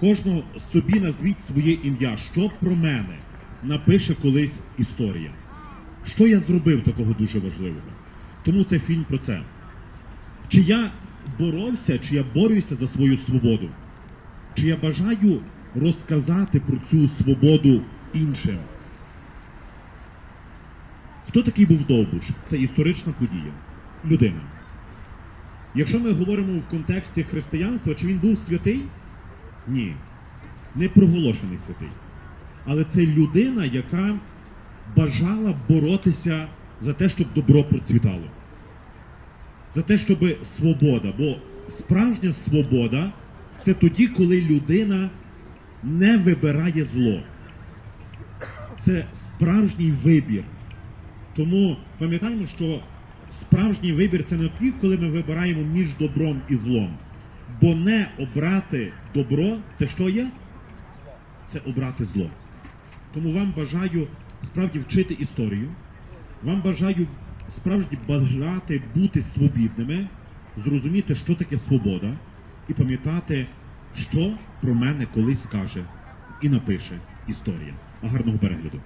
Кожного собі назвіть своє ім'я. Що про мене напише колись історія? Що я зробив такого дуже важливого? Тому це фільм про це. Чи я боровся, чи я борюся за свою свободу? Чи я бажаю розказати про цю свободу іншим? Хто такий був Довбуш? Це історична подія. Людина. Якщо ми говоримо в контексті християнства, чи він був святий? Ні. Не проголошений святий. Але це людина, яка бажала боротися за те, щоб добро процвітало. За те, щоб свобода. Бо справжня свобода це тоді, коли людина не вибирає зло. Це справжній вибір. Тому пам'ятаємо, що справжній вибір це не тоді, коли ми вибираємо між добром і злом. Бо не обрати добро це що є? Це обрати зло. Тому вам бажаю справді вчити історію. Вам бажаю справді бажати бути свобідними, зрозуміти, що таке свобода, і пам'ятати, що про мене колись скаже і напише історія. А гарного перегляду.